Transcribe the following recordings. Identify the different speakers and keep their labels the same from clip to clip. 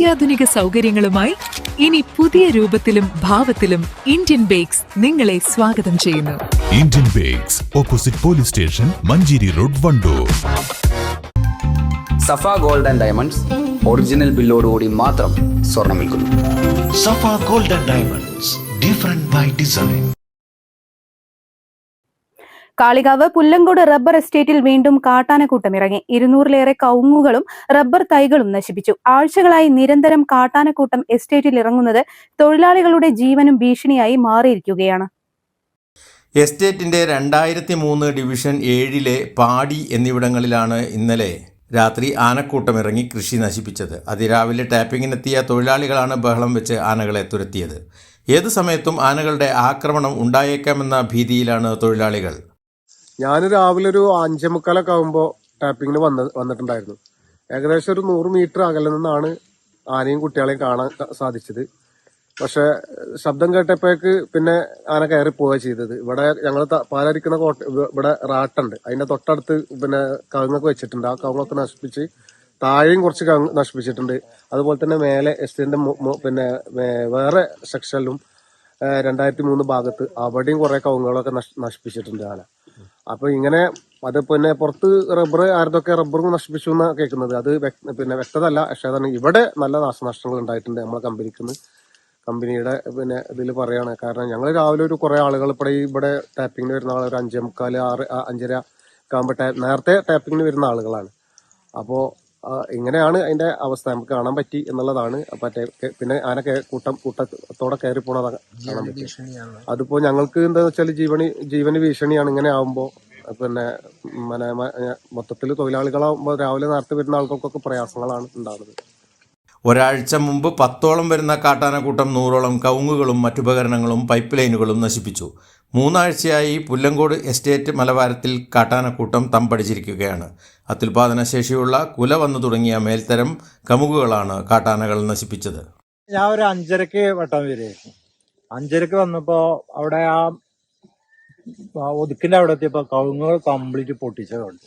Speaker 1: അത്യാധുനിക സൗകര്യങ്ങളുമായി ഇനി പുതിയ രൂപത്തിലും ഭാവത്തിലും ഇന്ത്യൻ ബേക്സ് നിങ്ങളെ സ്വാഗതം ചെയ്യുന്നു.
Speaker 2: Indian bakes opposite police station Manjeri road Wandoor.
Speaker 3: Safa gold and diamonds original ബില്ലോടുകൂടി മാത്രം സ്വർണം വിൽക്കുന്നു.
Speaker 4: Safa gold and diamonds different by design
Speaker 5: Kalikavu Pullankode rubber എസ്റ്റേറ്റിൽ വീണ്ടും കാട്ടാനക്കൂട്ടം ഇറങ്ങി. ഇരുന്നൂറിലേറെ കവുങ്ങുകളും റബ്ബർ തൈകളും നശിപ്പിച്ചു. ആഴ്ചകളായി നിരന്തരം കാട്ടാനക്കൂട്ടം എസ്റ്റേറ്റിൽ ഇറങ്ങുന്നത് തൊഴിലാളികളുടെ ജീവനും ഭീഷണിയായി മാറിയിരിക്കുകയാണ്.
Speaker 6: എസ്റ്റേറ്റിന്റെ രണ്ടായിരത്തി മൂന്ന് ഡിവിഷൻ ഏഴിലെ പാടി എന്നിവിടങ്ങളിലാണ് ഇന്നലെ രാത്രി ആനക്കൂട്ടം ഇറങ്ങി കൃഷി നശിപ്പിച്ചത്. അതിരാവിലെ ടാപ്പിങ്ങിനെത്തിയ തൊഴിലാളികളാണ് ബഹളം വെച്ച് ആനകളെ തുരത്തിയത്. ഏത് സമയത്തും ആനകളുടെ ആക്രമണം ഉണ്ടായേക്കാമെന്ന ഭീതിയിലാണ് തൊഴിലാളികൾ.
Speaker 7: ഞാൻ രാവിലെ ഒരു അഞ്ചേ മുക്കാലൊക്കെ ആകുമ്പോൾ ടാപ്പിങ്ങിന് വന്ന് വന്നിട്ടുണ്ടായിരുന്നു. ഏകദേശം ഒരു നൂറ് മീറ്റർ അകലെ നിന്നാണ് ആനയും കുട്ടികളെയും കാണാൻ സാധിച്ചത്. പക്ഷെ ശബ്ദം കേട്ടപ്പോഴേക്ക് പിന്നെ ആന കയറി പോവുക ചെയ്തത്. ഇവിടെ ഞങ്ങൾ പാലരിക്കുന്ന കോട്ട ഇവ- ഇവിടെ റാട്ടുണ്ട്. അതിന്റെ തൊട്ടടുത്ത് പിന്നെ കവുങ്ങൊക്കെ വെച്ചിട്ടുണ്ട്. ആ കവുങ്ങൊക്കെ നശിപ്പിച്ച് താഴെയും കുറച്ച് കവുങ്ങ് നശിപ്പിച്ചിട്ടുണ്ട്. അതുപോലെ തന്നെ മേലെ എസ്റ്റേറ്റിന്റെ പിന്നെ വേറെ സെക്ഷനിലും രണ്ടായിരത്തി മൂന്ന് ഭാഗത്ത് അവിടെയും കുറെ കവുങ്ങുകളൊക്കെ നശിപ്പിച്ചിട്ടുണ്ട് ആന. അപ്പൊ ഇങ്ങനെ അത് പിന്നെ പുറത്ത് റബ്ബർ ആരതൊക്കെ റബ്ബർ നശിപ്പിച്ചു എന്ന് കേൾക്കുന്നത്? അത് പിന്നെ വ്യക്തത അല്ല പക്ഷെ അതാണ് ഇവിടെ നല്ല നാശനഷ്ടങ്ങൾ ഉണ്ടായിട്ടുണ്ട് നമ്മളെ കമ്പനിക്ക് കമ്പനിയുടെ പിന്നെ ഇതിൽ പറയാണ്. കാരണം ഞങ്ങൾ രാവിലെ ഒരു കുറെ ആളുകൾ ഇവിടെ ഇവിടെ ടാപ്പിങ്ങിന് വരുന്ന ആൾ ഒരു അഞ്ചേ മുക്കാൽ ആറ് അഞ്ചര ആകുമ്പോൾ നേരത്തെ ടാപ്പിങ്ങിന് വരുന്ന ആളുകളാണ്. അപ്പോൾ ഇങ്ങനെയാണ് അതിന്റെ അവസ്ഥ? നമുക്ക് കാണാൻ പറ്റി എന്നുള്ളതാണ്. മറ്റേ പിന്നെ ആന കൂട്ടം കൂട്ടത്തോടെ കയറി പോണത് കാണാൻ പറ്റി അതിപ്പോ ഞങ്ങൾക്ക് എന്താ വെച്ചാൽ ജീവന് ജീവന് ഭീഷണിയാണ് ഇങ്ങനെ ആവുമ്പോ. പിന്നെ മൊത്തത്തിൽ തൊഴിലാളികളാവുമ്പോൾ രാവിലെ നേരത്തെ വരുന്ന ആൾക്കാർക്കൊക്കെ പ്രയാസങ്ങളാണ് ഉണ്ടാകുന്നത്
Speaker 6: ഒരാഴ്ച മുമ്പ് പത്തോളം വരുന്ന കാട്ടാനക്കൂട്ടം നൂറോളം കവുങ്ങുകളും മറ്റുപകരണങ്ങളും പൈപ്പ് ലൈനുകളും നശിപ്പിച്ചു. മൂന്നാഴ്ചയായി പുല്ലങ്കോട് എസ്റ്റേറ്റ് മലവാരത്തിൽ കാട്ടാനക്കൂട്ടം തമ്പടിച്ചിരിക്കുകയാണ്. അത്യുൽപാദന ശേഷിയുള്ള കുല വന്നു തുടങ്ങിയ മേൽത്തരം കമുകുകളാണ് കാട്ടാനകൾ നശിപ്പിച്ചത്.
Speaker 8: ഞാൻ ഒരു അഞ്ചരക്ക് വട്ടം വരും. അഞ്ചരക്ക് വന്നപ്പോ അവിടെ ആ ഒതുക്കിന്റെ അവിടെ എത്തിയപ്പോ കവുങ്ങുകൾ കംപ്ലീറ്റ് പൊട്ടിച്ചതുണ്ട്.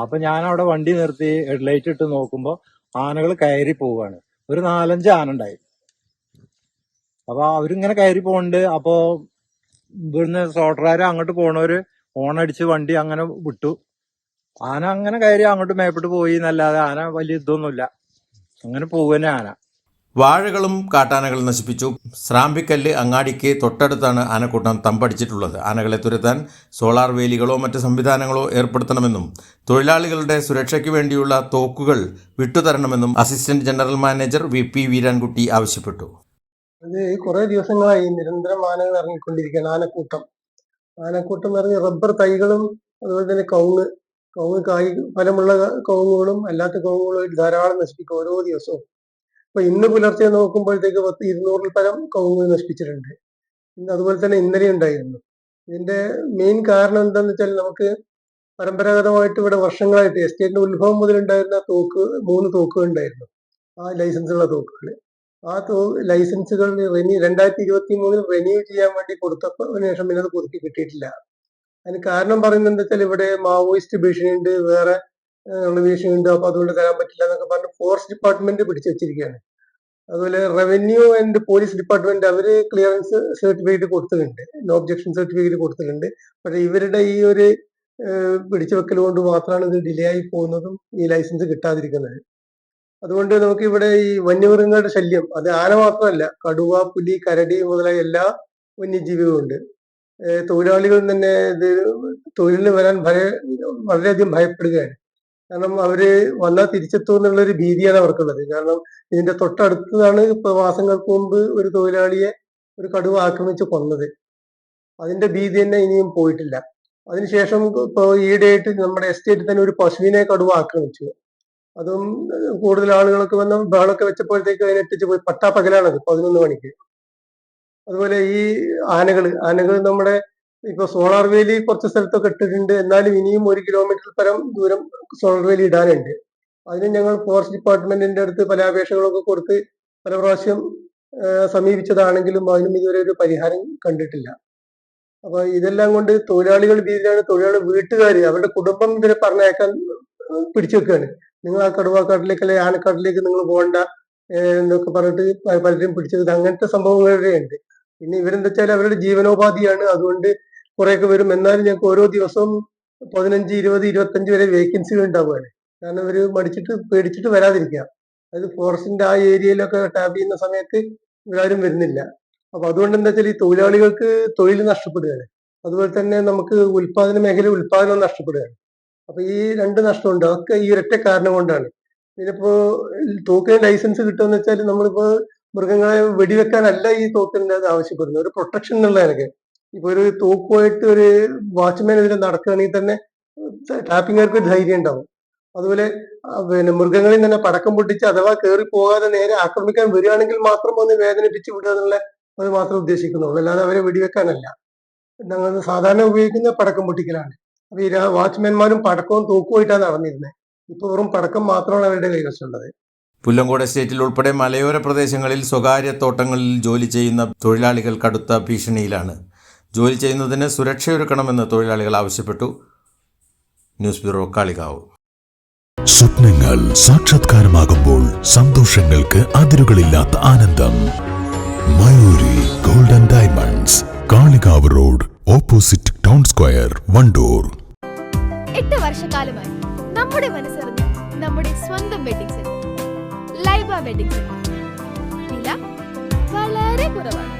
Speaker 8: അപ്പൊ ഞാൻ അവിടെ വണ്ടി നിർത്തി ഹെഡ്ലൈറ്റ് ഇട്ട് നോക്കുമ്പോ ആനകൾ കയറി പോവുകയാണ് ഒരു നാലഞ്ച് ആന ഉണ്ടായി അപ്പൊ അവരിങ്ങനെ കയറി പോണ്ട് അപ്പോ ഇവിടുന്ന് സോട്ടറാര് അങ്ങോട്ട് പോണവര് ഓണടിച്ച് വണ്ടി അങ്ങനെ വിട്ടു. ആന അങ്ങനെ കയറി അങ്ങോട്ട് മേപ്പിട്ട് പോയി എന്നല്ലാതെ ആന വലിയ ഇതൊന്നുമില്ല അങ്ങനെ പോവുകന്നെ ആന.
Speaker 6: വാഴകളും കാട്ടാനകളും നശിപ്പിച്ചു. സ്രാമ്പിക്കല്ല് അങ്ങാടിക്ക് തൊട്ടടുത്താണ് ആനക്കൂട്ടം തമ്പടിച്ചിട്ടുള്ളത്. ആനകളെ തുരത്താൻ സോളാർ വേലികളോ മറ്റ് സംവിധാനങ്ങളോ ഏർപ്പെടുത്തണമെന്നും തൊഴിലാളികളുടെ സുരക്ഷയ്ക്ക് വേണ്ടിയുള്ള തോക്കുകൾ വിട്ടുതരണമെന്നും assistant general manager V P Veerankutty ആവശ്യപ്പെട്ടു.
Speaker 7: അത് കുറേ ദിവസങ്ങളായി നിരന്തരം ആനകൾ ഇറങ്ങിക്കൊണ്ടിരിക്കുകയാണ്. ആനക്കൂട്ടം. ആനക്കൂട്ടം ഇറങ്ങി റബ്ബർ തൈകളും അതുപോലെ തന്നെ കവുങ്ങ്. കവുങ്ങ് കായ് ഫലമുള്ള കവുങ്ങുകളും അല്ലാത്ത കവുങ്ങുകളും ധാരാളം നശിപ്പിക്കും ഓരോ ദിവസവും. അപ്പൊ ഇന്ന് പുലർച്ചെ നോക്കുമ്പോഴത്തേക്ക് പത്ത് ഇരുന്നൂറിൽ പരം കവുങ്ങ് നശിപ്പിച്ചിട്ടുണ്ട്. ഇന്ന് അതുപോലെ തന്നെ ഇന്നലെ ഉണ്ടായിരുന്നു. ഇതിന്റെ മെയിൻ കാരണം എന്താന്ന് വെച്ചാൽ നമുക്ക് പരമ്പരാഗതമായിട്ട് ഇവിടെ വർഷങ്ങളായിട്ട് എസ്റ്റേറ്റിന്റെ ഉത്ഭവം മുതൽ ഉണ്ടായിരുന്ന തോക്ക് മൂന്ന് തോക്കുകൾ ഉണ്ടായിരുന്നു. ആ ലൈസൻസ് ഉള്ള തോക്കുകൾ. ആ തോ ലൈസൻസുകൾ റിന്യൂ രണ്ടായിരത്തി ഇരുപത്തി മൂന്നിൽ റിന്യൂ ചെയ്യാൻ വേണ്ടി കൊടുത്തതിന് ശേഷം പിന്നെ അത് പുതുക്കി കിട്ടിയിട്ടില്ല. അതിന് കാരണം പറയുന്നത് എന്താ വെച്ചാൽ ഇവിടെ മാവോയിസ്റ്റ് ഭീഷണിയുണ്ട് വേറെ ഏഹ് ഭീഷണിയുണ്ട് അപ്പൊ അതുകൊണ്ട് തരാൻ പറ്റില്ല എന്നൊക്കെ പറഞ്ഞ് ഫോറസ്റ്റ് ഡിപ്പാർട്ട്മെന്റ് പിടിച്ചു വെച്ചിരിക്കുകയാണ്. അതുപോലെ റവന്യൂ ആൻഡ് പോലീസ് ഡിപ്പാർട്ട്മെന്റ് അവർ ക്ലിയറൻസ് സർട്ടിഫിക്കറ്റ് കൊടുത്തിട്ടുണ്ട് നോ ഒബ്ജക്ഷൻ സർട്ടിഫിക്കറ്റ് കൊടുത്തിട്ടുണ്ട്. പക്ഷെ ഇവരുടെ ഈ ഒരു പിടിച്ചു വെക്കൽ കൊണ്ട് മാത്രമാണ് ഇത് ഡിലേ ആയി പോകുന്നതും ഈ ലൈസൻസ് കിട്ടാതിരിക്കുന്നത്. അതുകൊണ്ട് നമുക്ക് ഇവിടെ ഈ വന്യമൃഗങ്ങളുടെ ശല്യം അത് ആന മാത്രമല്ല കടുവ പുലി കരടി മുതലായ എല്ലാ വന്യജീവികളും ഉണ്ട്. തൊഴിലാളികൾ തന്നെ ഇത് തൊഴിലിന് വരാൻ ഭയ വളരെയധികം ഭയപ്പെടുകയാണ്. കാരണം അവർ വന്നാൽ തിരിച്ചെത്തും എന്നുള്ള ഒരു ഭീതിയാണ് അവർക്കുള്ളത്. കാരണം ഇതിന്റെ തൊട്ടടുത്തതാണ് ഇപ്പൊ മാസങ്ങൾക്ക് മുമ്പ് ഒരു തൊഴിലാളിയെ ഒരു കടുവ ആക്രമിച്ച് കൊന്നത്. അതിന്റെ ഭീതി തന്നെ ഇനിയും പോയിട്ടില്ല. അതിനുശേഷം ഇപ്പൊ ഈയിടെയായിട്ട് നമ്മുടെ എസ്റ്റേറ്റിൽ തന്നെ ഒരു പശുവിനെ കടുവ ആക്രമിച്ചു. അതും കൂടുതൽ ആളുകളൊക്കെ വന്ന് ബഹളമൊക്കെ വെച്ചപ്പോഴത്തേക്ക് അതിനെത്തിച്ച് പോയി. പട്ടാപ്പകലാണത് പതിനൊന്ന് മണിക്ക്. അതുപോലെ ഈ ആനകൾ ആനകൾ നമ്മുടെ ഇപ്പൊ സോളാർ വേലി കുറച്ച് സ്ഥലത്തൊക്കെ ഇട്ടിട്ടുണ്ട്. എന്നാലും ഇനിയും ഒരു കിലോമീറ്റർ പരം ദൂരം സോളാർ വേലി ഇടാനുണ്ട്. അതിന് ഞങ്ങൾ ഫോറസ്റ്റ് ഡിപ്പാർട്ട്മെന്റിന്റെ അടുത്ത് പല അപേക്ഷകളൊക്കെ കൊടുത്ത് പല പ്രാവശ്യം സമീപിച്ചതാണെങ്കിലും അതിനും ഇതുവരെ ഒരു പരിഹാരം കണ്ടിട്ടില്ല. അപ്പൊ ഇതെല്ലാം കൊണ്ട് തൊഴിലാളികൾ ഭീതിയിലാണ് തൊഴിലാളി വീട്ടുകാർ അവരുടെ കുടുംബം ഇവരെ പറഞ്ഞയക്കാൻ പിടിച്ചു വെക്കുകയാണ് നിങ്ങൾ ആ കടുവാക്കാട്ടിലേക്ക് അല്ലെങ്കിൽ ആനക്കാട്ടിലേക്ക് നിങ്ങൾ പോകണ്ട എന്നൊക്കെ പറഞ്ഞിട്ട് പലരും പിടിച്ചത് അങ്ങനത്തെ സംഭവങ്ങളൊക്കെ ഉണ്ട് പിന്നെ ഇവരെന്താ വെച്ചാൽ അവരുടെ ജീവനോപാധിയാണ്. അതുകൊണ്ട് കുറെയൊക്കെ വരും. എന്നാലും ഞങ്ങൾക്ക് ഓരോ ദിവസവും പതിനഞ്ച് ഇരുപത് ഇരുപത്തഞ്ച് വരെ വേക്കൻസികൾ ഉണ്ടാവുകയാണ്. കാരണം ഇവർ മടിച്ചിട്ട് പേടിച്ചിട്ട് വരാതിരിക്കുക. അതായത് ഫോറസ്റ്റിന്റെ ആ ഏരിയയിലൊക്കെ ടാപ്പ് ചെയ്യുന്ന സമയത്ത് ഇവരാരും വരുന്നില്ല. അപ്പൊ അതുകൊണ്ട് എന്താ വെച്ചാൽ ഈ തൊഴിലാളികൾക്ക് തൊഴിൽ നഷ്ടപ്പെടുകയാണ്. അതുപോലെ തന്നെ നമുക്ക് ഉൽപാദന മേഖല ഉൽപാദനം നഷ്ടപ്പെടുകയാണ്. അപ്പൊ ഈ രണ്ട് നഷ്ടമുണ്ട്. അതൊക്കെ ഈ ഒരൊറ്റ കാരണം കൊണ്ടാണ്. ഇതിനിപ്പോ തോക്കിന് ലൈസൻസ് കിട്ടുമെന്ന് വെച്ചാൽ നമ്മളിപ്പോ മൃഗങ്ങളെ വെടിവെക്കാനല്ല ഈ തോക്കിന്റെ അത് ആവശ്യപ്പെടുന്നത്. ഒരു പ്രൊട്ടക്ഷൻ എന്നുള്ള ഇപ്പൊ ഒരു തോക്കുമായിട്ട് ഒരു വാച്ച്മാൻ ഇതിൽ നടക്കുകയാണെങ്കിൽ തന്നെ ടാപ്പിങ്ങർക്ക് ഒരു ധൈര്യം ഉണ്ടാവും. അതുപോലെ പിന്നെ മൃഗങ്ങളിൽ തന്നെ പടക്കം പൊട്ടിച്ച് അഥവാ കയറി പോകാതെ നേരെ ആക്രമിക്കാൻ വരികയാണെങ്കിൽ മാത്രം ഒന്ന് വേദനിപ്പിച്ച് വിടുക എന്നുള്ള അത് മാത്രം ഉദ്ദേശിക്കുന്നുള്ളൂ. അല്ലാതെ അവരെ വെടിവെക്കാനല്ല. ഞങ്ങൾ സാധാരണ ഉപയോഗിക്കുന്ന പടക്കം പൊട്ടിക്കലാണ്. അപ്പൊ ഈ വാച്ച്മാൻമാരും പടക്കവും തോക്കുമായിട്ടാണ് നടന്നിരുന്നത്. ഇപ്പൊ വെറും പടക്കം മാത്രമാണ് അവരുടെ കൈവശമുള്ളത്
Speaker 6: പുല്ലങ്കോട് എസ്റ്റേറ്റിൽ ഉൾപ്പെടെ മലയോര പ്രദേശങ്ങളിൽ സ്വകാര്യ തോട്ടങ്ങളിൽ ജോലി ചെയ്യുന്ന തൊഴിലാളികൾ കടുത്ത ഭീഷണിയിലാണ്. ജോലി ചെയ്യുന്നതിന് സുരക്ഷയൊരുക്കണമെന്ന് തൊഴിലാളികൾ ആവശ്യപ്പെട്ടു. News bureau Kalikavu.
Speaker 2: സ്വപ്നങ്ങൾ സാക്ഷാത്കാരമാകുമ്പോൾ സന്തോഷങ്ങൾക്ക് അതിരുകളില്ലാത്ത ആനന്ദം. Mayuri golden diamonds Kalikavu road opposite town square Wandoor.
Speaker 9: എട്ട് വർഷക്കാലമായി നമ്മുടെ മനസ്സറിഞ്ഞ് നമ്മുടെ സ്വന്തം wedding centre Laiba wedding centre. വില വളരെ കുറവാണ്.